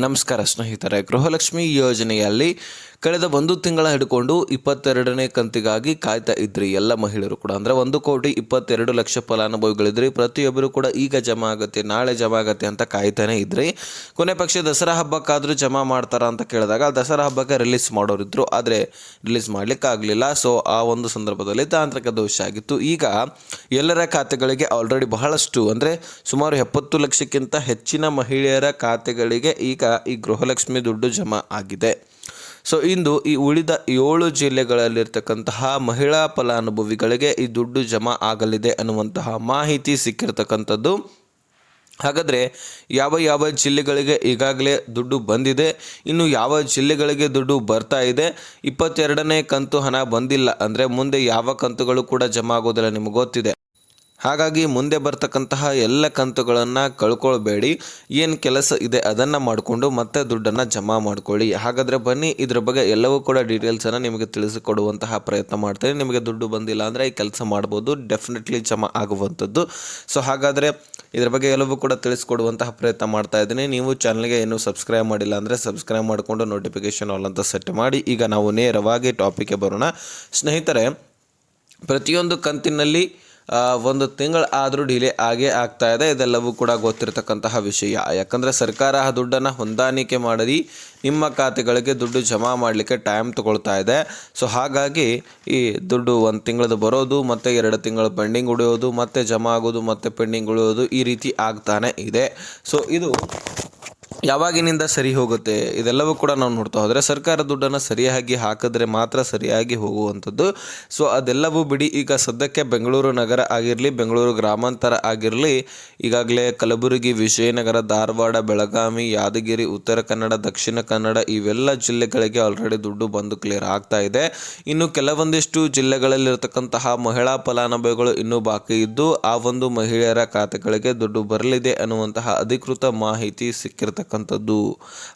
ನಮಸ್ಕಾರ ಸ್ನೇಹಿತರೆ, ಗೃಹಲಕ್ಷ್ಮಿ ಯೋಜನೆಯಲ್ಲಿ ಕಳೆದ ಒಂದು ತಿಂಗಳ ಹಿಡ್ಕೊಂಡು ಇಪ್ಪತ್ತೆರಡನೇ ಕಂತಿಗಾಗಿ ಕಾಯ್ತಾ ಇದ್ರಿ, ಎಲ್ಲ ಮಹಿಳೆಯರು ಕೂಡ. ಅಂದರೆ ಒಂದು ಕೋಟಿ ಇಪ್ಪತ್ತೆರಡು ಲಕ್ಷ ಫಲಾನುಭವಿಗಳಿದ್ರಿ, ಪ್ರತಿಯೊಬ್ಬರು ಕೂಡ ಈಗ ಜಮಾ ಆಗುತ್ತೆ, ನಾಳೆ ಜಮಾ ಆಗುತ್ತೆ ಅಂತ ಕಾಯ್ತಾನೆ ಇದ್ರಿ. ಕೊನೆ ಪಕ್ಷ ದಸರಾ ಹಬ್ಬಕ್ಕಾದರೂ ಜಮಾ ಮಾಡ್ತಾರಾ ಅಂತ ಕೇಳಿದಾಗ ದಸರಾ ಹಬ್ಬಕ್ಕೆ ರಿಲೀಸ್ ಮಾಡೋರಿದ್ರು ಆದರೆ ರಿಲೀಸ್ ಮಾಡಲಿಕ್ಕೆ ಆಗಲಿಲ್ಲ. ಸೊ ಆ ಒಂದು ಸಂದರ್ಭದಲ್ಲಿ ತಾಂತ್ರಿಕ ದೋಷ ಆಗಿತ್ತು. ಈಗ ಎಲ್ಲರ ಖಾತೆಗಳಿಗೆ ಆಲ್ರೆಡಿ ಬಹಳಷ್ಟು, ಅಂದರೆ ಸುಮಾರು ಎಪ್ಪತ್ತು ಲಕ್ಷಕ್ಕಿಂತ ಹೆಚ್ಚಿನ ಮಹಿಳೆಯರ ಖಾತೆಗಳಿಗೆ ಈಗ ಈ ಗೃಹಲಕ್ಷ್ಮಿ ದುಡ್ಡು ಜಮಾ ಆಗಿದೆ. ಸೊ ಇಂದು ಈ ಉಳಿದ ಏಳು ಜಿಲ್ಲೆಗಳಲ್ಲಿರ್ತಕ್ಕಂತಹ ಮಹಿಳಾ ಫಲಾನುಭವಿಗಳಿಗೆ ಈ ದುಡ್ಡು ಜಮಾ ಆಗಲಿದೆ ಅನ್ನುವಂತಹ ಮಾಹಿತಿ ಸಿಕ್ಕಿರ್ತಕ್ಕಂಥದ್ದು. ಹಾಗಾದರೆ ಯಾವ ಯಾವ ಜಿಲ್ಲೆಗಳಿಗೆ ಈಗಾಗಲೇ ದುಡ್ಡು ಬಂದಿದೆ, ಇನ್ನು ಯಾವ ಜಿಲ್ಲೆಗಳಿಗೆ ದುಡ್ಡು ಬರ್ತಾ ಇದೆ, ಇಪ್ಪತ್ತೆರಡನೇ ಕಂತು ಹಣ ಬಂದಿಲ್ಲ ಅಂದರೆ ಮುಂದೆ ಯಾವ ಕಂತುಗಳು ಕೂಡ ಜಮಾ ಆಗೋದಿಲ್ಲ ನಿಮಗೆ ಗೊತ್ತಿದೆ. ಹಾಗಾಗಿ ಮುಂದೆ ಬರ್ತಕ್ಕಂತಹ ಎಲ್ಲ ಕಂತುಗಳನ್ನು ಕಳ್ಕೊಳ್ಬೇಡಿ. ಏನು ಕೆಲಸ ಇದೆ ಅದನ್ನು ಮಾಡಿಕೊಂಡು ಮತ್ತೆ ದುಡ್ಡನ್ನು ಜಮಾ ಮಾಡ್ಕೊಳ್ಳಿ. ಹಾಗಾದರೆ ಬನ್ನಿ, ಇದ್ರ ಬಗ್ಗೆ ಎಲ್ಲವೂ ಕೂಡ ಡೀಟೇಲ್ಸನ್ನು ನಿಮಗೆ ತಿಳಿಸಿಕೊಡುವಂತಹ ಪ್ರಯತ್ನ ಮಾಡ್ತೇನೆ. ನಿಮಗೆ ದುಡ್ಡು ಬಂದಿಲ್ಲ ಅಂದರೆ ಈ ಕೆಲಸ ಮಾಡ್ಬೋದು ಡೆಫಿನೆಟ್ಲಿ ಜಮಾ ಆಗುವಂಥದ್ದು. ಸೊ ಹಾಗಾದರೆ ಇದ್ರ ಬಗ್ಗೆ ಎಲ್ಲವೂ ಕೂಡ ತಿಳಿಸಿಕೊಡುವಂತಹ ಪ್ರಯತ್ನ ಮಾಡ್ತಾ ಇದ್ದೀನಿ. ನೀವು ಚಾನಲ್ಗೆ ಏನು ಸಬ್ಸ್ಕ್ರೈಬ್ ಮಾಡಿಲ್ಲ ಅಂದರೆ ಸಬ್ಸ್ಕ್ರೈಬ್ ಮಾಡಿಕೊಂಡು ನೋಟಿಫಿಕೇಶನ್ ಆಲ್ ಅಂತ ಸೆಟ್ ಮಾಡಿ. ಈಗ ನಾವು ನೇರವಾಗಿ ಟಾಪಿಕ್ಗೆ ಬರೋಣ. ಸ್ನೇಹಿತರೆ, ಪ್ರತಿಯೊಂದು ಕಂತಿನಲ್ಲಿ ಒಂದು ತಿಂಗಳು ಆದರೂ ಡಿಲೇ ಆಗೇ ಆಗ್ತಾ ಇದೆ. ಇದೆಲ್ಲವೂ ಕೂಡ ಗೊತ್ತಿರತಕ್ಕಂತಹ ವಿಷಯ. ಯಾಕಂದರೆ ಸರ್ಕಾರ ಆ ದುಡ್ಡನ್ನು ಹೊಂದಾಣಿಕೆ ಮಾಡಿ ನಿಮ್ಮ ಖಾತೆಗಳಿಗೆ ದುಡ್ಡು ಜಮಾ ಮಾಡಲಿಕ್ಕೆ ಟೈಮ್ ತಗೊಳ್ತಾ ಇದೆ. ಸೊ ಹಾಗಾಗಿ ಈ ದುಡ್ಡು ಒಂದು ತಿಂಗಳದ್ದು ಬರೋದು, ಮತ್ತು ಎರಡು ತಿಂಗಳು ಪೆಂಡಿಂಗ್ ಉಳಿಯೋದು, ಮತ್ತು ಜಮಾ ಆಗೋದು, ಮತ್ತು ಪೆಂಡಿಂಗ್ ಉಳಿಯೋದು ಈ ರೀತಿ ಆಗ್ತಾನೆ ಇದೆ. ಸೊ ಇದು ಯಾವಾಗಿನಿಂದ ಸರಿ ಹೋಗುತ್ತೆ, ಇದೆಲ್ಲವೂ ಕೂಡ ನಾವು ನೋಡ್ತಾ ಹೋದರೆ ಸರ್ಕಾರ ದುಡ್ಡನ್ನು ಸರಿಯಾಗಿ ಹಾಕಿದ್ರೆ ಮಾತ್ರ ಸರಿಯಾಗಿ ಹೋಗುವಂಥದ್ದು. ಸೊ ಅದೆಲ್ಲವೂ ಬಿಡಿ, ಈಗ ಸದ್ಯಕ್ಕೆ ಬೆಂಗಳೂರು ನಗರ ಆಗಿರಲಿ, ಬೆಂಗಳೂರು ಗ್ರಾಮಾಂತರ ಆಗಿರಲಿ, ಈಗಾಗಲೇ ಕಲಬುರಗಿ, ವಿಜಯನಗರ, ಧಾರವಾಡ, ಬೆಳಗಾವಿ, ಯಾದಗಿರಿ, ಉತ್ತರ ಕನ್ನಡ, ದಕ್ಷಿಣ ಕನ್ನಡ ಇವೆಲ್ಲ ಜಿಲ್ಲೆಗಳಿಗೆ ಆಲ್ರೆಡಿ ದುಡ್ಡು ಬಂದು ಕ್ಲಿಯರ್ ಆಗ್ತಾ ಇದೆ. ಇನ್ನು ಕೆಲವೊಂದಿಷ್ಟು ಜಿಲ್ಲೆಗಳಲ್ಲಿರತಕ್ಕಂತಹ ಮಹಿಳಾ ಫಲಾನುಭವಿಗಳು ಇನ್ನೂ ಬಾಕಿ ಇದ್ದು, ಆ ಒಂದು ಮಹಿಳೆಯರ ಖಾತೆಗಳಿಗೆ ದುಡ್ಡು ಬರಲಿದೆ ಅನ್ನುವಂತಹ ಅಧಿಕೃತ ಮಾಹಿತಿ ಸಿಕ್ಕಿರ್ತಕ್ಕಂಥದ್ದು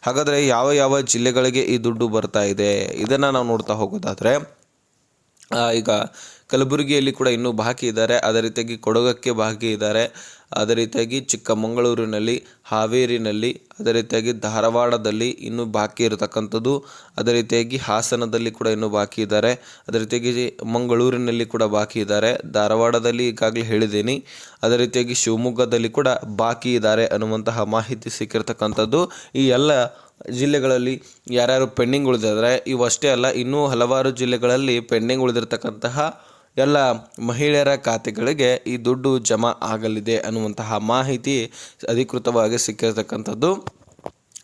ಹಾಗಾದರೆ ಯಾವ ಯಾವ ಜಿಲ್ಲೆಗಳಿಗೆ ಈ ದುಡ್ಡು ಬರ್ತಾ ಇದೆ? ಇದನ್ನು ನಾವು ನೋಡ್ತಾ ಹೋಗೋದಾದರೆ ಈಗ ಕಲಬುರಗಿಯಲ್ಲಿ ಕೂಡ ಇನ್ನೂ ಬಾಕಿ ಇದ್ದಾರೆ. ಅದೇ ರೀತಿಯಾಗಿ ಕೊಡಗಕ್ಕೆ ಬಾಕಿ ಇದ್ದಾರೆ. ಅದೇ ರೀತಿಯಾಗಿ ಚಿಕ್ಕಮಗಳೂರಿನಲ್ಲಿ, ಹಾವೇರಿನಲ್ಲಿ, ಅದೇ ರೀತಿಯಾಗಿ ಧಾರವಾಡದಲ್ಲಿ ಇನ್ನೂ ಬಾಕಿ ಇರತಕ್ಕಂಥದ್ದು. ಅದೇ ರೀತಿಯಾಗಿ ಹಾಸನದಲ್ಲಿ ಕೂಡ ಇನ್ನೂ ಬಾಕಿ ಇದ್ದಾರೆ. ಅದೇ ರೀತಿಯಾಗಿ ಮಂಗಳೂರಿನಲ್ಲಿ ಕೂಡ ಬಾಕಿ ಇದ್ದಾರೆ. ಧಾರವಾಡದಲ್ಲಿ ಈಗಾಗಲೇ ಹೇಳಿದ್ದೀನಿ. ಅದೇ ರೀತಿಯಾಗಿ ಶಿವಮೊಗ್ಗದಲ್ಲಿ ಕೂಡ ಬಾಕಿ ಇದ್ದಾರೆ ಅನ್ನುವಂತಹ ಮಾಹಿತಿ ಸಿಕ್ಕಿರ್ತಕ್ಕಂಥದ್ದು. ಈ ಎಲ್ಲ ಜಿಲ್ಲೆಗಳಲ್ಲಿ ಯಾರ್ಯಾರು ಪೆಂಡಿಂಗ್ ಉಳಿದಿದ್ದಾರೆ ಇವಷ್ಟೇ ಅಲ್ಲ, ಇನ್ನೂ ಹಲವಾರು ಜಿಲ್ಲೆಗಳಲ್ಲಿ ಪೆಂಡಿಂಗ್ ಉಳಿದಿರ್ತಕ್ಕಂತಹ ಎಲ್ಲ ಮಹಿಳೆಯರ ಖಾತೆಗಳಿಗೆ ಈ ದುಡ್ಡು ಜಮಾ ಆಗಲಿದೆ ಅನ್ನುವಂತಹ ಮಾಹಿತಿ ಅಧಿಕೃತವಾಗಿ ಸಿಕ್ಕಿರತಕ್ಕಂಥದ್ದು.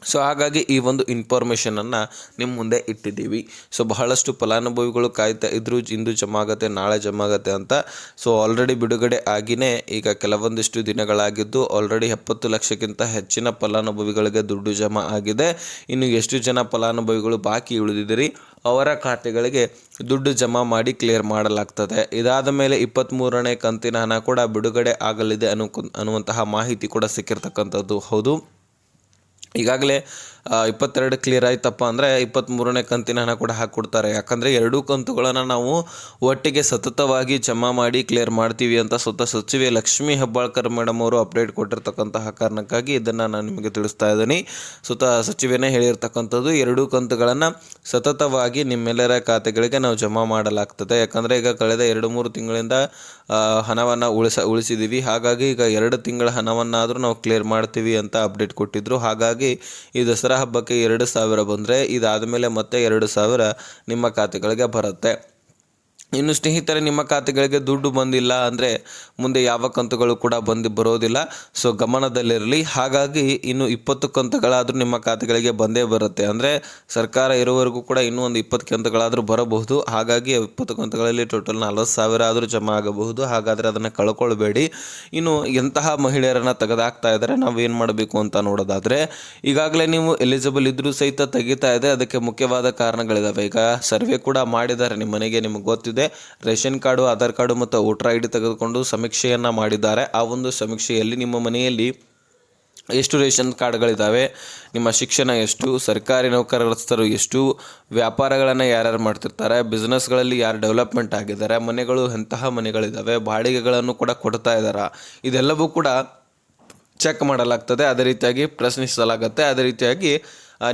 ಸೊ ಹಾಗಾಗಿ ಈ ಒಂದು ಇನ್ಫಾರ್ಮೇಷನನ್ನು ನಿಮ್ಮ ಮುಂದೆ ಇಟ್ಟಿದ್ದೀವಿ. ಸೊ ಬಹಳಷ್ಟು ಫಲಾನುಭವಿಗಳು ಕಾಯ್ತಾ ಇದ್ರು, ಇಂದು ಜಮಾ ಆಗುತ್ತೆ ನಾಳೆ ಜಮಾ ಆಗುತ್ತೆ ಅಂತ. ಸೊ ಆಲ್ರೆಡಿ ಬಿಡುಗಡೆ ಆಗಿನೇ ಈಗ ಕೆಲವೊಂದಿಷ್ಟು ದಿನಗಳಾಗಿದ್ದು ಆಲ್ರೆಡಿ ಎಪ್ಪತ್ತು ಲಕ್ಷಕ್ಕಿಂತ ಹೆಚ್ಚಿನ ಫಲಾನುಭವಿಗಳಿಗೆ ದುಡ್ಡು ಜಮಾ ಆಗಿದೆ. ಇನ್ನು ಎಷ್ಟು ಜನ ಫಲಾನುಭವಿಗಳು ಬಾಕಿ ಉಳಿದಿದ್ದೀರಿ? ಅವರ ಖಾತೆಗಳಿಗೆ ದುಡ್ಡು ಜಮಾ ಮಾಡಿ ಕ್ಲಿಯರ್ ಮಾಡಲಾಗ್ತದೆ. ಇದಾದ ಮೇಲೆ ಇಪ್ಪತ್ತ್ಮೂರನೇ ಕಂತಿನ ಹಣ ಕೂಡ ಬಿಡುಗಡೆ ಆಗಲಿದೆ ಅನ್ನು ಅನ್ನುವಂತಹ ಮಾಹಿತಿ ಕೂಡ ಸಿಕ್ಕಿರ್ತಕ್ಕಂಥದ್ದು. ಹೌದು. ಈಗಾಗಲೇ ಇಪ್ಪತ್ತೆರಡು ಕ್ಲಿಯರ್ ಆಯ್ತಪ್ಪ ಅಂದರೆ ಇಪ್ಪತ್ತ್ಮೂರನೇ ಕಂತಿನ ಹಣ ಕೂಡ ಹಾಕ್ಕೊಡ್ತಾರೆ. ಯಾಕಂದರೆ ಎರಡೂ ಕಂತುಗಳನ್ನು ನಾವು ಒಟ್ಟಿಗೆ ಸತತವಾಗಿ ಜಮಾ ಮಾಡಿ ಕ್ಲಿಯರ್ ಮಾಡ್ತೀವಿ ಅಂತ ಸ್ವತಃ ಸಚಿವೆ ಲಕ್ಷ್ಮೀ ಹೆಬ್ಬಾಳ್ಕರ್ ಮೇಡಮ್ ಅವರು ಅಪ್ಡೇಟ್ ಕೊಟ್ಟಿರ್ತಕ್ಕಂತಹ ಕಾರಣಕ್ಕಾಗಿ ಇದನ್ನು ನಾನು ನಿಮಗೆ ತಿಳಿಸ್ತಾ ಇದ್ದೀನಿ. ಸ್ವತಃ ಸಚಿವೆನೇ ಹೇಳಿರ್ತಕ್ಕಂಥದ್ದು, ಎರಡೂ ಕಂತುಗಳನ್ನು ಸತತವಾಗಿ ನಿಮ್ಮೆಲ್ಲರ ಖಾತೆಗಳಿಗೆ ನಾವು ಜಮಾ ಮಾಡಲಾಗ್ತದೆ. ಯಾಕಂದರೆ ಈಗ ಕಳೆದ ಎರಡು ಮೂರು ತಿಂಗಳಿಂದ ಹಣವನ್ನು ಉಳಿಸ ಉಳಿಸಿದ್ದೀವಿ ಹಾಗಾಗಿ ಈಗ ಎರಡು ತಿಂಗಳ ಹಣವನ್ನಾದರೂ ನಾವು ಕ್ಲಿಯರ್ ಮಾಡ್ತೀವಿ ಅಂತ ಅಪ್ಡೇಟ್ ಕೊಟ್ಟಿದ್ದರು ಹಾಗಾಗಿ ಈ ದಸರಾ ಹಬ್ಬಕ್ಕೆ ಎರಡು ಸಾವಿರ ಬಂದರೆ ಇದಾದ ಮೇಲೆ ಮತ್ತೆ ಎರಡು ಸಾವಿರ ನಿಮ್ಮ ಖಾತೆಗಳಿಗೆ ಬರುತ್ತೆ. ಇನ್ನು ಸ್ನೇಹಿತರೆ, ನಿಮ್ಮ ಖಾತೆಗಳಿಗೆ ದುಡ್ಡು ಬಂದಿಲ್ಲ ಅಂದರೆ ಮುಂದೆ ಯಾವ ಕಂತುಗಳು ಕೂಡ ಬಂದು ಬರೋದಿಲ್ಲ. ಸೊ ಗಮನದಲ್ಲಿರಲಿ. ಹಾಗಾಗಿ ಇನ್ನು ಇಪ್ಪತ್ತು ಕಂತುಗಳಾದರೂ ನಿಮ್ಮ ಖಾತೆಗಳಿಗೆ ಬಂದೇ ಬರುತ್ತೆ. ಅಂದರೆ ಸರ್ಕಾರ ಇರುವವರೆಗೂ ಕೂಡ ಇನ್ನೂ ಒಂದು ಇಪ್ಪತ್ತು ಕಂತುಗಳಾದರೂ ಬರಬಹುದು. ಹಾಗಾಗಿ ಇಪ್ಪತ್ತು ಕಂತುಗಳಲ್ಲಿ ಟೋಟಲ್ ನಲ್ವತ್ತು ಸಾವಿರ ಆದರೂ ಜಮಾ ಆಗಬಹುದು. ಹಾಗಾದರೆ ಅದನ್ನು ಕಳ್ಕೊಳ್ಬೇಡಿ. ಇನ್ನು ಎಂತಹ ಮಹಿಳೆಯರನ್ನು ತೆಗೆದಾಕ್ತಾ ಇದ್ದಾರೆ, ನಾವು ಏನು ಮಾಡಬೇಕು ಅಂತ ನೋಡೋದಾದರೆ, ಈಗಾಗಲೇ ನೀವು ಎಲಿಜಿಬಲ್ ಇದ್ದರೂ ಸಹಿತ ತೆಗಿತಾ ಇದೆ. ಅದಕ್ಕೆ ಮುಖ್ಯವಾದ ಕಾರಣಗಳಿದ್ದಾವೆ ಈಗ ಸರ್ವೆ ಕೂಡ ಮಾಡಿದ್ದಾರೆ. ನಿಮ್ಮ ಮನೆಗೆ ನಿಮಗೆ ಗೊತ್ತಿದೆ. ರೇಷನ್ ಕಾರ್ಡು, ಆಧಾರ್ ಕಾರ್ಡು ಮತ್ತು ವೋಟರ್ ಐ ಡಿ ತೆಗೆದುಕೊಂಡು ಸಮೀಕ್ಷೆಯನ್ನು ಮಾಡಿದ್ದಾರೆ. ಆ ಒಂದು ಸಮೀಕ್ಷೆಯಲ್ಲಿ ನಿಮ್ಮ ಮನೆಯಲ್ಲಿ ಎಷ್ಟು ರೇಷನ್ ಕಾರ್ಡ್ಗಳಿದ್ದಾವೆ ನಿಮ್ಮ ಶಿಕ್ಷಣ ಎಷ್ಟು? ಸರ್ಕಾರಿ ನೌಕರಸ್ಥರು ಎಷ್ಟು? ವ್ಯಾಪಾರಗಳನ್ನು ಯಾರ್ಯಾರು ಮಾಡ್ತಿರ್ತಾರೆ? ಬಿಸ್ನೆಸ್ಗಳಲ್ಲಿ ಯಾರು ಡೆವಲಪ್ಮೆಂಟ್ ಆಗಿದ್ದಾರೆ? ಮನೆಗಳು ಎಂತಹ ಮನೆಗಳಿದ್ದಾವೆ ಬಾಡಿಗೆಗಳನ್ನು ಕೂಡ ಕೊಡ್ತಾ ಇದ್ದಾರೆ? ಇದೆಲ್ಲವೂ ಕೂಡ ಚೆಕ್ ಮಾಡಲಾಗ್ತದೆ. ಅದೇ ರೀತಿಯಾಗಿ ಪ್ರಶ್ನಿಸಲಾಗುತ್ತೆ. ಅದೇ ರೀತಿಯಾಗಿ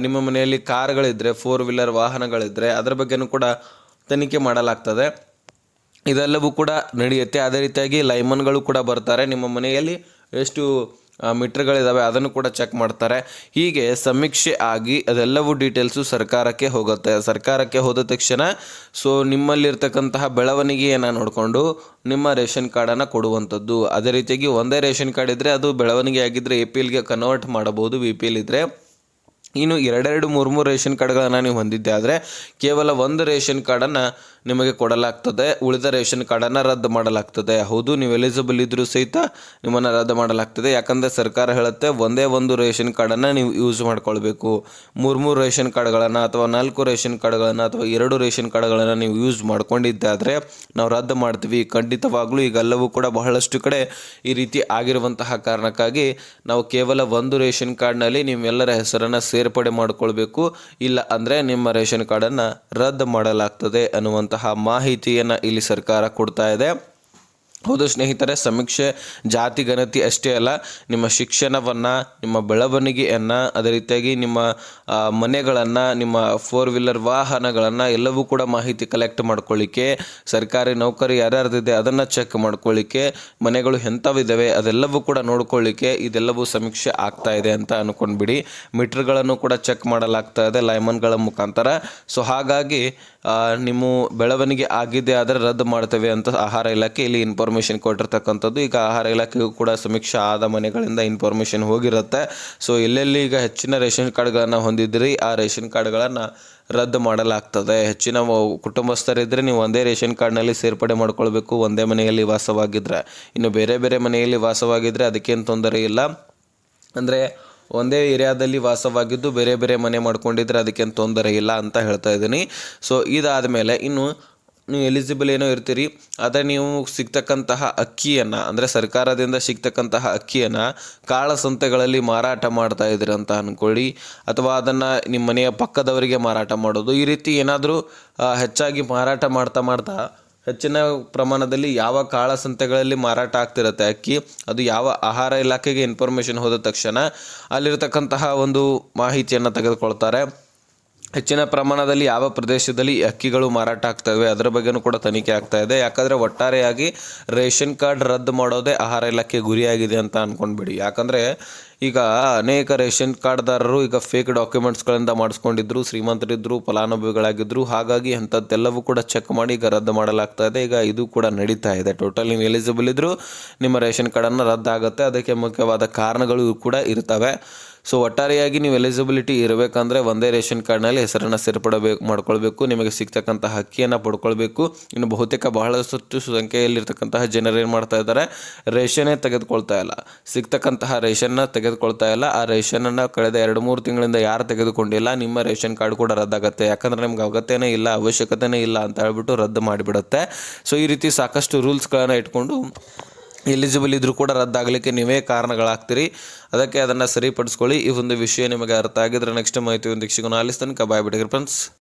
ನಿಮ್ಮ ಮನೆಯಲ್ಲಿ ಕಾರ್ಗಳಿದ್ದರೆ ಫೋರ್ ವೀಲರ್ ವಾಹನಗಳಿದ್ದರೆ ಅದರ ಬಗ್ಗೆನೂ ಕೂಡ ತನಿಖೆ ಮಾಡಲಾಗ್ತದೆ. ಇದೆಲ್ಲವೂ ಕೂಡ ನಡೆಯುತ್ತೆ. ಅದೇ ರೀತಿಯಾಗಿ ಲೈಮನ್ಗಳು ಕೂಡ ಬರ್ತಾರೆ. ನಿಮ್ಮ ಮನೆಯಲ್ಲಿ ಎಷ್ಟು ಮೀಟರ್ಗಳಿದ್ದಾವೆ ಅದನ್ನು ಕೂಡ ಚೆಕ್ ಮಾಡ್ತಾರೆ. ಹೀಗೆ ಸಮೀಕ್ಷೆ ಆಗಿ ಅದೆಲ್ಲವೂ ಡೀಟೇಲ್ಸು ಸರ್ಕಾರಕ್ಕೆ ಹೋಗುತ್ತೆ. ಸರ್ಕಾರಕ್ಕೆ ಹೋದ ತಕ್ಷಣ ಸೊ, ನಿಮ್ಮಲ್ಲಿರ್ತಕ್ಕಂತಹ ಬೆಳವಣಿಗೆಯನ್ನು ನೋಡಿಕೊಂಡು ನಿಮ್ಮ ರೇಷನ್ ಕಾರ್ಡನ್ನು ಕೊಡುವಂಥದ್ದು. ಅದೇ ರೀತಿಯಾಗಿ ಒಂದೇ ರೇಷನ್ ಕಾರ್ಡ್ ಇದ್ದರೆ ಅದು ಬೆಳವಣಿಗೆ ಆಗಿದ್ದರೆ ಎ ಪಿ ಎಲ್ಗೆ ಕನ್ವರ್ಟ್ ಮಾಡಬಹುದು ವಿ ಪಿ ಎಲ್ ಇದ್ದರೆ ಇನ್ನು ಎರಡೆರಡು ಮೂರು ಮೂರು ರೇಷನ್ ಕಾರ್ಡ್ಗಳನ್ನು ನೀವು ಹೊಂದಿದ್ದೆ. ಆದರೆ ಕೇವಲ ಒಂದು ರೇಷನ್ ಕಾರ್ಡನ್ನು ನಿಮಗೆ ಕೊಡಲಾಗ್ತದೆ. ಉಳಿದ ರೇಷನ್ ಕಾರ್ಡನ್ನು ರದ್ದು ಮಾಡಲಾಗ್ತದೆ. ಹೌದು, ನೀವು ಎಲಿಜಿಬಲ್ ಇದ್ದರೂ ಸಹಿತ ನಿಮ್ಮನ್ನು ರದ್ದು ಮಾಡಲಾಗ್ತದೆ. ಯಾಕಂದರೆ ಸರ್ಕಾರ ಹೇಳುತ್ತೆ, ಒಂದೇ ಒಂದು ರೇಷನ್ ಕಾರ್ಡನ್ನು ನೀವು ಯೂಸ್ ಮಾಡ್ಕೊಳ್ಬೇಕು. ಮೂರು ಮೂರು ರೇಷನ್ ಕಾರ್ಡ್ಗಳನ್ನು ಅಥವಾ ನಾಲ್ಕು ರೇಷನ್ ಕಾರ್ಡ್ಗಳನ್ನು ಅಥವಾ ಎರಡು ರೇಷನ್ ಕಾರ್ಡ್ಗಳನ್ನು ನೀವು ಯೂಸ್ ಮಾಡ್ಕೊಂಡಿದ್ದಾದರೆ ನಾವು ರದ್ದು ಮಾಡ್ತೀವಿ. ಖಂಡಿತವಾಗ್ಲೂ ಈಗೆಲ್ಲವೂ ಕೂಡ ಬಹಳಷ್ಟು ಕಡೆ ಈ ರೀತಿ ಆಗಿರುವಂತಹ ಕಾರಣಕ್ಕಾಗಿ ನಾವು ಕೇವಲ ಒಂದು ರೇಷನ್ ಕಾರ್ಡ್ನಲ್ಲಿ ನಿಮ್ಮೆಲ್ಲರ ಹೆಸರನ್ನು ಸೇರ್ಪಡೆ ಮಾಡಿಕೊಳ್ಬೇಕು. ಇಲ್ಲ ಅಂದರೆ ನಿಮ್ಮ ರೇಷನ್ ಕಾರ್ಡನ್ನು ರದ್ದು ಮಾಡಲಾಗ್ತದೆ ಅನ್ನುವಂತಹ ಮಾಹಿತಿಯನ್ನು ಇಲ್ಲಿ ಸರ್ಕಾರ ಕೊಡ್ತಾ ಇದೆ. ಹೌದು ಸ್ನೇಹಿತರೆ, ಸಮೀಕ್ಷೆ, ಜಾತಿ, ಗಣತಿ ಅಷ್ಟೇ ಅಲ್ಲ, ನಿಮ್ಮ ಶಿಕ್ಷಣವನ್ನು, ನಿಮ್ಮ ಬೆಳವಣಿಗೆಯನ್ನು, ಅದೇ ರೀತಿಯಾಗಿ ನಿಮ್ಮ ಮನೆಗಳನ್ನು, ನಿಮ್ಮ ಫೋರ್ ವೀಲರ್ ವಾಹನಗಳನ್ನು ಎಲ್ಲವೂ ಕೂಡ ಮಾಹಿತಿ ಕಲೆಕ್ಟ್ ಮಾಡ್ಕೊಳ್ಳಿಕ್ಕೆ, ಸರ್ಕಾರಿ ನೌಕರಿ ಯಾರ್ಯಾರ್ದಿದೆ ಅದನ್ನು ಚೆಕ್ ಮಾಡ್ಕೊಳ್ಳಿಕ್ಕೆ, ಮನೆಗಳು ಎಂಥವಿದ್ದಾವೆ ಅದೆಲ್ಲವೂ ಕೂಡ ನೋಡ್ಕೊಳ್ಳಿಕ್ಕೆ, ಇದೆಲ್ಲವೂ ಸಮೀಕ್ಷೆ ಆಗ್ತಾ ಇದೆ ಅಂತ ಅನ್ಕೊಂಡ್ಬಿಡಿ. ಮೀಟ್ರ್ಗಳನ್ನು ಕೂಡ ಚೆಕ್ ಮಾಡಲಾಗ್ತಾ ಇದೆ ಲೈಮನ್ಗಳ ಮುಖಾಂತರ. ಸೊ ಹಾಗಾಗಿ ನಿಮ್ಮ ಬೆಳವಣಿಗೆ ಆಗಿದೆ ಆದರೆ ರದ್ದು ಮಾಡ್ತೇವೆ ಅಂತ ಆಹಾರ ಇಲಾಖೆ ಇಲ್ಲಿ ಇನ್ಫಾರ್ಮೇಷನ್ ಕೊಟ್ಟಿರ್ತಕ್ಕಂಥದ್ದು, ಈಗ ಆಹಾರ ಇಲಾಖೆಗೂ ಕೂಡ ಸಮೀಕ್ಷೆ ಆದ ಮನೆಗಳಿಂದ ಇನ್ಫಾರ್ಮೇಷನ್ ಹೋಗಿರುತ್ತೆ. ಸೊ ಎಲ್ಲೆಲ್ಲಿ ಈಗ ಹೆಚ್ಚಿನ ರೇಷನ್ ಕಾರ್ಡ್ಗಳನ್ನು ಹೊಂದಿದ್ರಿ, ಆ ರೇಷನ್ ಕಾರ್ಡ್ಗಳನ್ನು ರದ್ದು ಮಾಡಲಾಗ್ತದೆ. ಹೆಚ್ಚಿನ ಕುಟುಂಬಸ್ಥರಿದ್ದರೆ ನೀವು ಒಂದೇ ರೇಷನ್ ಕಾರ್ಡ್ನಲ್ಲಿ ಸೇರ್ಪಡೆ ಮಾಡ್ಕೊಳ್ಬೇಕು, ಒಂದೇ ಮನೆಯಲ್ಲಿ ವಾಸವಾಗಿದ್ದರೆ ಇನ್ನು ಬೇರೆ ಬೇರೆ ಮನೆಯಲ್ಲಿ ವಾಸವಾಗಿದ್ದರೆ ಅದಕ್ಕೇನು ತೊಂದರೆ ಇಲ್ಲ. ಅಂದರೆ ಒಂದೇ ಏರಿಯಾದಲ್ಲಿ ವಾಸವಾಗಿದ್ದು ಬೇರೆ ಬೇರೆ ಮನೆ ಮಾಡ್ಕೊಂಡಿದ್ರೆ ಅದಕ್ಕೇನು ತೊಂದರೆ ಇಲ್ಲ ಅಂತ ಹೇಳ್ತಾ ಇದ್ದೀನಿ. ಸೊ ಇದಾದ ಮೇಲೆ ಇನ್ನು ನೀವು ಎಲಿಜಿಬಲ್ ಏನೋ ಇರ್ತೀರಿ, ಆದರೆ ನೀವು ಸಿಗ್ತಕ್ಕಂತಹ ಅಕ್ಕಿಯನ್ನು, ಅಂದರೆ ಸರ್ಕಾರದಿಂದ ಸಿಗ್ತಕ್ಕಂತಹ ಅಕ್ಕಿಯನ್ನು ಕಾಳಸಂತೆಗಳಲ್ಲಿ ಮಾರಾಟ ಮಾಡ್ತಾ ಇದ್ದೀರಿ ಅಂತ ಅಂದ್ಕೊಳ್ಳಿ ಅಥವಾ ಅದನ್ನು ನಿಮ್ಮ ಮನೆಯ ಪಕ್ಕದವರಿಗೆ ಮಾರಾಟ ಮಾಡೋದು. ಈ ರೀತಿ ಏನಾದರೂ ಹೆಚ್ಚಾಗಿ ಮಾರಾಟ ಮಾಡ್ತಾ ಮಾಡ್ತಾ ಹೆಚ್ಚಿನ ಪ್ರಮಾಣದಲ್ಲಿ ಯಾವ ಕಾಳಸಂತೆಗಳಲ್ಲಿ ಮಾರಾಟ ಆಗ್ತಿರುತ್ತೆ ಅಕ್ಕಿ, ಅದು ಯಾವ ಆಹಾರ ಇಲಾಖೆಗೆ ಇನ್ಫಾರ್ಮೇಷನ್ ಹೋದ ತಕ್ಷಣ ಅಲ್ಲಿರ್ತಕ್ಕಂತಹ ಒಂದು ಮಾಹಿತಿಯನ್ನು ತೆಗೆದುಕೊಳ್ತಾರೆ. ಹೆಚ್ಚಿನ ಪ್ರಮಾಣದಲ್ಲಿ ಯಾವ ಪ್ರದೇಶದಲ್ಲಿ ಅಕ್ಕಿಗಳು ಮಾರಾಟ ಆಗ್ತವೆ, ಅದರ ಬಗ್ಗೆನೂ ಕೂಡ ತನಿಖೆ ಆಗ್ತಾ ಇದೆ. ಯಾಕಂದರೆ ಒಟ್ಟಾರೆಯಾಗಿ ರೇಷನ್ ಕಾರ್ಡ್ ರದ್ದು ಮಾಡೋದೇ ಆಹಾರ ಇಲಾಖೆ ಗುರಿಯಾಗಿದೆ ಅಂತ ಅಂದ್ಕೊಂಡ್ಬಿಡಿ ಯಾಕಂದರೆ ಈಗ ಅನೇಕ ರೇಷನ್ ಕಾರ್ಡ್ದಾರರು ಈಗ ಫೇಕ್ ಡಾಕ್ಯುಮೆಂಟ್ಸ್ಗಳಿಂದ ಮಾಡಿಸ್ಕೊಂಡಿದ್ರು ಶ್ರೀಮಂತರಿದ್ದರು ಫಲಾನುಭವಿಗಳಾಗಿದ್ದರು ಹಾಗಾಗಿ ಅಂಥದ್ದೆಲ್ಲವೂ ಕೂಡ ಚೆಕ್ ಮಾಡಿ ಈಗ ರದ್ದು ಮಾಡಲಾಗ್ತಾ ಇದೆ. ಈಗ ಇದು ಕೂಡ ನಡೀತಾ ಇದೆ. ಟೋಟಲ್ ನೀವು ಎಲಿಜಿಬಲ್ ಇದ್ದರೂ ನಿಮ್ಮ ರೇಷನ್ ಕಾರ್ಡನ್ನು ರದ್ದಾಗುತ್ತೆ. ಅದಕ್ಕೆ ಮುಖ್ಯವಾದ ಕಾರಣಗಳು ಕೂಡ ಇರ್ತವೆ. ಸೊ ಒಟ್ಟಾರೆಯಾಗಿ ನೀವು ಎಲಿಜಿಬಿಲಿಟಿ ಇರಬೇಕಂದ್ರೆ ಒಂದೇ ರೇಷನ್ ಕಾರ್ಡ್ನಲ್ಲಿ ಹೆಸರನ್ನು ಸೇರ್ಪಡಬೇಕು, ಮಾಡ್ಕೊಳ್ಬೇಕು, ನಿಮಗೆ ಸಿಗ್ತಕ್ಕಂತಹ ಹಕ್ಕಿಯನ್ನು ಪಡ್ಕೊಳ್ಬೇಕು. ಇನ್ನು ಬಹುತೇಕ ಬಹಳಷ್ಟು ಸಂಖ್ಯೆಯಲ್ಲಿರ್ತಕ್ಕಂತಹ ಜನರು ಏನು ಮಾಡ್ತಾ ಇದ್ದಾರೆ? ರೇಷನ್ನೇ ತೆಗೆದುಕೊಳ್ತಾ ಇಲ್ಲ. ಸಿಗ್ತಕ್ಕಂತಹ ರೇಷನ್ನ ತೆಗೆದುಕೊಳ್ತಾ ಇಲ್ಲ. ಆ ರೇಷನನ್ನು ಕಳೆದ ಎರಡು ಮೂರು ತಿಂಗಳಿಂದ ಯಾರು ತೆಗೆದುಕೊಂಡಿಲ್ಲ? ನಿಮ್ಮ ರೇಷನ್ ಕಾರ್ಡ್ ಕೂಡ ರದ್ದಾಗುತ್ತೆ. ಯಾಕಂದರೆ ನಿಮ್ಗೆ ಅಗತ್ಯನೇ ಇಲ್ಲ, ಅವಶ್ಯಕತೆನೇ ಇಲ್ಲ ಅಂತ ಹೇಳ್ಬಿಟ್ಟು ರದ್ದು ಮಾಡಿಬಿಡುತ್ತೆ. ಸೊ ಈ ರೀತಿ ಸಾಕಷ್ಟು ರೂಲ್ಸ್ಗಳನ್ನು ಇಟ್ಕೊಂಡು ಎಲಿಜಿಬಲ್ ಇದ್ರೂ ಕೂಡ ರದ್ದಾಗಲಿಕ್ಕೆ ನೀವೇ ಕಾರಣಗಳಾಗ್ತೀರಿ. ಅದಕ್ಕೆ ಅದನ್ನು ಸರಿಪಡಿಸ್ಕೊಳ್ಳಿ. ಈ ಒಂದು ವಿಷಯ ನಿಮಗೆ ಅರ್ಥ ಆಗಿದ್ರೆ ನೆಕ್ಸ್ಟ್ ಮಾಹಿತಿ ಒಂದು ಶಿಕ್ಷಕನ ಅಲ್ಲಿ ತನಕ ಬಾಯ್ ಫ್ರೆಂಡ್ಸ್